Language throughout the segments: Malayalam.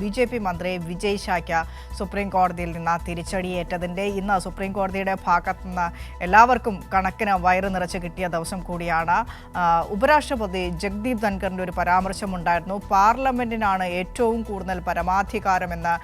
ബി ജെ പി മന്ത്രി വിജയ് ഷായ്ക്ക് സുപ്രീം കോടതിയിൽ നിന്ന് തിരിച്ചടിയേറ്റതിന്റെ ഇന്ന് സുപ്രീം കോടതിയുടെ ഭാഗത്തു നിന്ന് എല്ലാവർക്കും കണക്കിന് വയറ് നിറച്ച് കിട്ടിയ ദിവസം കൂടിയാണ്. ഉപരാഷ്ട്രപതി ജഗ്ദീപ് ധൻഖറിന്റെ ഒരു പരാമർശമുണ്ടായിരുന്നു. പാർലമെന്റിനാണ് ഏറ്റവും കൂടുതൽ പരമാധികാരമെന്ന്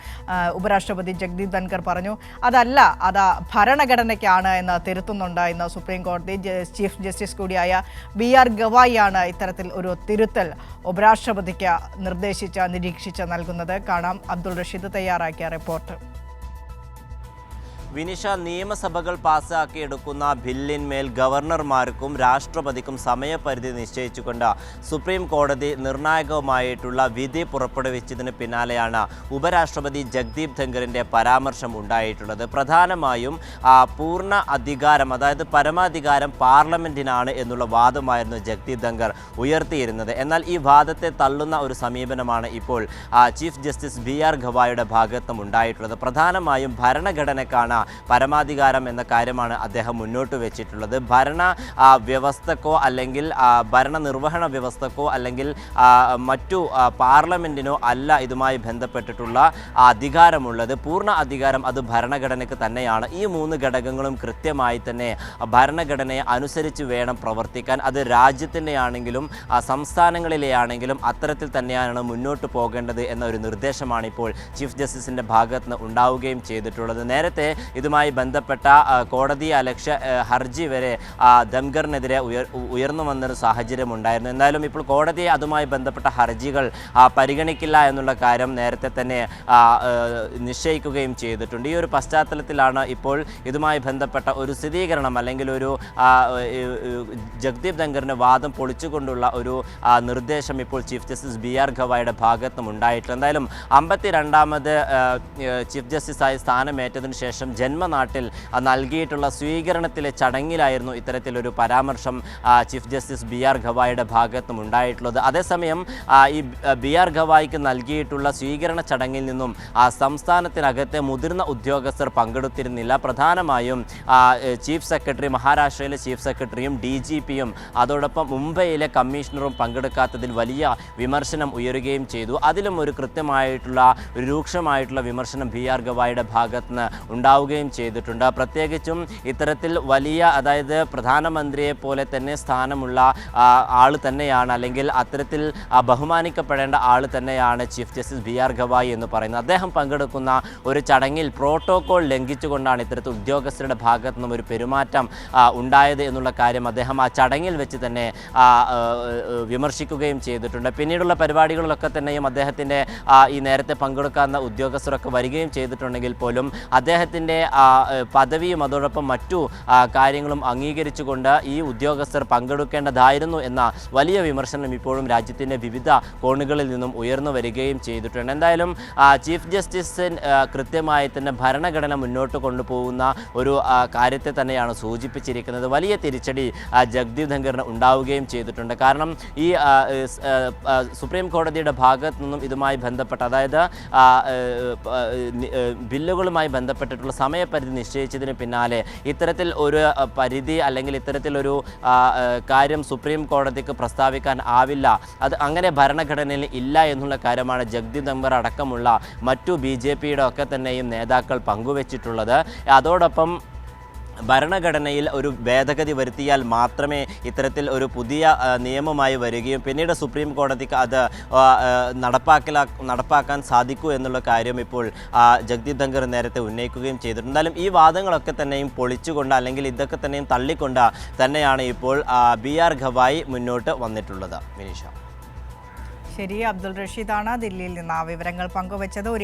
ഉപരാഷ്ട്രപതി ജഗ്ദീപ് ധൻഖർ പറഞ്ഞു. അതല്ല അത് ഭരണഘടനയ്ക്കാണ് എന്ന് തിരുത്തുന്നുണ്ട് ഇന്ന് സുപ്രീം കോടതി. ചീഫ് ജസ്റ്റിസ് കൂടിയായ ബി ആർ ഗവായിയാണ് ഇത്തരത്തിൽ ഒരു തിരുത്തൽ ഉപരാഷ്ട്രപതിക്ക് നിർദ്ദേശിച്ച നിരീക്ഷിച്ച് നൽകുന്നത്. കാണാം. അബ്ദുൾ റഷീദ് തയ്യാറാക്കിയ റിപ്പോർട്ട്. വിനിഷ നിയമസഭകൾ പാസ്സാക്കിയെടുക്കുന്ന ബില്ലിന്മേൽ ഗവർണർമാർക്കും രാഷ്ട്രപതിക്കും സമയപരിധി നിശ്ചയിച്ചുകൊണ്ട് സുപ്രീം കോടതി നിർണായകമായിട്ടുള്ള വിധി പുറപ്പെടുവിച്ചതിന് പിന്നാലെയാണ് ഉപരാഷ്ട്രപതി ജഗ്ദീപ് ധങ്കറിന്റെ പരാമർശം ഉണ്ടായിട്ടുള്ളത്. പ്രധാനമായും പൂർണ അധികാരം അതായത് പരമാധികാരം പാർലമെന്റിനാണ് എന്നുള്ള വാദമായിരുന്നു ജഗ്ദീപ് ധങ്കർ ഉയർത്തിയിരുന്നത്. എന്നാൽ ഈ വാദത്തെ തള്ളുന്ന ഒരു സമീപനമാണ് ഇപ്പോൾ ചീഫ് ജസ്റ്റിസ് ബി ആർ ഗവായുടെ ഭാഗത്തും ഉണ്ടായിട്ടുള്ളത്. പ്രധാനമായും ഭരണഘടനക്കാണ് പരമാധികാരം എന്ന കാര്യമാണ് അദ്ദേഹം മുന്നോട്ട് വെച്ചിട്ടുള്ളത്. ഭരണ വ്യവസ്ഥക്കോ അല്ലെങ്കിൽ ഭരണ നിർവഹണ വ്യവസ്ഥക്കോ അല്ലെങ്കിൽ മറ്റു പാർലമെന്റിനോ അല്ല ഇതുമായി ബന്ധപ്പെട്ടിട്ടുള്ള അധികാരമുള്ളത്. പൂർണ അധികാരം അത് ഭരണഘടനയ്ക്ക് തന്നെയാണ്. ഈ മൂന്ന് ഘടകങ്ങളും കൃത്യമായി തന്നെ ഭരണഘടനയെ അനുസരിച്ച് വേണം പ്രവർത്തിക്കാൻ. അത് രാജ്യത്തിന്റെ ആണെങ്കിലും സംസ്ഥാനങ്ങളിലെ ആണെങ്കിലും അത്തരത്തിൽ തന്നെയാണ് മുന്നോട്ട് പോകേണ്ടത് എന്ന ഒരു നിർദ്ദേശമാണ് ഇപ്പോൾ ചീഫ് ജസ്റ്റിസിന്റെ ഭാഗത്ത് നിന്ന് ഉണ്ടാവുകയും ചെയ്തിട്ടുള്ളത്. നേരത്തെ ഇതുമായി ബന്ധപ്പെട്ട കോടതി അലക്ഷ്യ ഹർജി വരെ ദംഗറിനെതിരെ ഉയർ ഉയർന്നു വന്നൊരു സാഹചര്യം ഉണ്ടായിരുന്നു എന്തായാലും ഇപ്പോൾ കോടതി അതുമായി ബന്ധപ്പെട്ട ഹർജികൾ പരിഗണിക്കില്ല എന്നുള്ള കാര്യം നേരത്തെ തന്നെ നിശ്ചയിക്കുകയും ചെയ്തിട്ടുണ്ട്. ഈ ഒരു പശ്ചാത്തലത്തിലാണ് ഇപ്പോൾ ഇതുമായി ബന്ധപ്പെട്ട ഒരു സ്ഥിരീകരണം അല്ലെങ്കിൽ ഒരു ജഗ്ദീപ് ധങ്കറിന്റെ വാദം പൊളിച്ചുകൊണ്ടുള്ള ഒരു നിർദ്ദേശം ഇപ്പോൾ ചീഫ് ജസ്റ്റിസ് ബി ആർ ഗവായുടെ ഭാഗത്തും ഉണ്ടായിട്ടുണ്ട്. എന്തായാലും അമ്പത്തി രണ്ടാമത് ചീഫ് ജസ്റ്റിസായി സ്ഥാനമേറ്റതിനു ശേഷം ജന്മനാട്ടിൽ നൽകിയിട്ടുള്ള സ്വീകരണത്തിലെ ചടങ്ങിലായിരുന്നു ഇത്തരത്തിലൊരു പരാമർശം ചീഫ് ജസ്റ്റിസ് ബി ആർ ഗവായുടെ ഭാഗത്തും ഉണ്ടായിട്ടുള്ളത്. അതേസമയം ഈ ബി ആർ ഗവായിക്ക് നൽകിയിട്ടുള്ള സ്വീകരണ ചടങ്ങിൽ നിന്നും സംസ്ഥാനത്തിനകത്തെ മുതിർന്ന ഉദ്യോഗസ്ഥർ പങ്കെടുത്തിരുന്നില്ല. പ്രധാനമായും ചീഫ് സെക്രട്ടറി മഹാരാഷ്ട്രയിലെ ചീഫ് സെക്രട്ടറിയും ഡി ജി പിയും അതോടൊപ്പം മുംബൈയിലെ കമ്മീഷണറും പങ്കെടുക്കാത്തതിൽ വലിയ വിമർശനം ഉയരുകയും ചെയ്തു. അതിലും ഒരു കൃത്യമായിട്ടുള്ള ഒരു രൂക്ഷമായിട്ടുള്ള വിമർശനം ബി ആർ ഗവായുടെ ഭാഗത്ത് നിന്ന് ഉണ്ടാവുകയും ചെയ്തിട്ടുണ്ട്. പ്രത്യേകിച്ചും ഇത്തരത്തിൽ വലിയ അതായത് പ്രധാനമന്ത്രിയെ പോലെ തന്നെ സ്ഥാനമുള്ള ആൾ തന്നെയാണ് അല്ലെങ്കിൽ അത്തരത്തിൽ ബഹുമാനിക്കപ്പെടേണ്ട ആൾ തന്നെയാണ് chief justice B R Gavai എന്ന് പറയുന്നത്. അദ്ദേഹം പങ്കെടുക്കുന്ന ഒരു ചടങ്ങിൽ പ്രോട്ടോകോൾ ലംഘിച്ചുകൊണ്ടാണ് ഇത്തരത്തിൽ ഉദ്യോഗസ്ഥരുടെ ഭാഗത്തു നിന്നും ഒരു പെരുമാറ്റം ഉണ്ടായത് എന്നുള്ള കാര്യം അദ്ദേഹം ആ ചടങ്ങിൽ വെച്ച് തന്നെ വിമർശിക്കുകയും ചെയ്തിട്ടുണ്ട്. പിന്നീടുള്ള പരിപാടികളിലൊക്കെ തന്നെയും അദ്ദേഹത്തിന്റെ ഈ നേരത്തെ പങ്കെടുക്കാവുന്ന ഉദ്യോഗസ്ഥരൊക്കെ വരികയും ചെയ്തിട്ടുണ്ടെങ്കിൽ പോലും അദ്ദേഹത്തിന്റെ ആ, പദവിയും അതോടൊപ്പം മറ്റു കാര്യങ്ങളും അംഗീകരിച്ചുകൊണ്ട് ഈ ഉദ്യോഗസ്ഥർ പങ്കെടുക്കേണ്ടതായിരുന്നു എന്ന വലിയ വിമർശനം ഇപ്പോഴും രാജ്യത്തിന്റെ വിവിധ കോണുകളിൽ നിന്നും ഉയർന്നു വരികയും ചെയ്തിട്ടുണ്ട്. എന്തായാലും ചീഫ് ജസ്റ്റിസ് കൃത്യമായി തന്നെ ഭരണഘടന മുന്നോട്ട് കൊണ്ടുപോകുന്ന ഒരു കാര്യത്തെ തന്നെയാണ് സൂചിപ്പിച്ചിരിക്കുന്നത്. വലിയ തിരിച്ചടി ജഗ്ദീപ് ധങ്കറിന് ഉണ്ടാവുകയും ചെയ്തിട്ടുണ്ട്. കാരണം ഈ സുപ്രീം കോടതിയുടെ ഭാഗത്തു നിന്നും ഇതുമായി ബന്ധപ്പെട്ട അതായത് ബില്ലുകളുമായി ബന്ധപ്പെട്ടിട്ടുള്ള സമയപരിധി നിശ്ചയിച്ചതിന് പിന്നാലെ ഇത്തരത്തിൽ ഒരു പരിധി അല്ലെങ്കിൽ ഇത്തരത്തിലൊരു കാര്യം സുപ്രീം കോടതിക്ക് പ്രസ്താവിക്കാൻ ആവില്ല. അത് അങ്ങനെ ഭരണഘടനയിൽ ഇല്ല എന്നുള്ള കാര്യമാണ് ജഗ്ദീപ് നമ്പർ അടക്കമുള്ള മറ്റു ബി ജെ പിയുടെ ഒക്കെ തന്നെയും നേതാക്കൾ പങ്കുവച്ചിട്ടുള്ളത്. അതോടൊപ്പം ഭരണഘടനയിൽ ഒരു ഭേദഗതി വരുത്തിയാൽ മാത്രമേ ഇത്തരത്തിൽ ഒരു പുതിയ നിയമമായി വരികയും പിന്നീട് സുപ്രീം കോടതിക്ക് അത് നടപ്പാക്കലാ നടപ്പാക്കാൻ സാധിക്കൂ എന്നുള്ള കാര്യം ഇപ്പോൾ ജഗ്ദീപ് ധങ്കർ നേരത്തെ ഉന്നയിക്കുകയും ചെയ്തിട്ടുണ്ട്. എന്തായാലും ഈ വാദങ്ങളൊക്കെ തന്നെയും പൊളിച്ചുകൊണ്ട് അല്ലെങ്കിൽ ഇതൊക്കെ തന്നെയും തള്ളിക്കൊണ്ട് തന്നെയാണ് ഇപ്പോൾ ബി ആർ ഖവായി മുന്നോട്ട് വന്നിട്ടുള്ളത്. മിനിഷ. ശരി അബ്ദുൾ റഷീദാണ് ദില്ലിയിൽ നിന്ന് ആ വിവരങ്ങൾ പങ്കുവച്ചത്.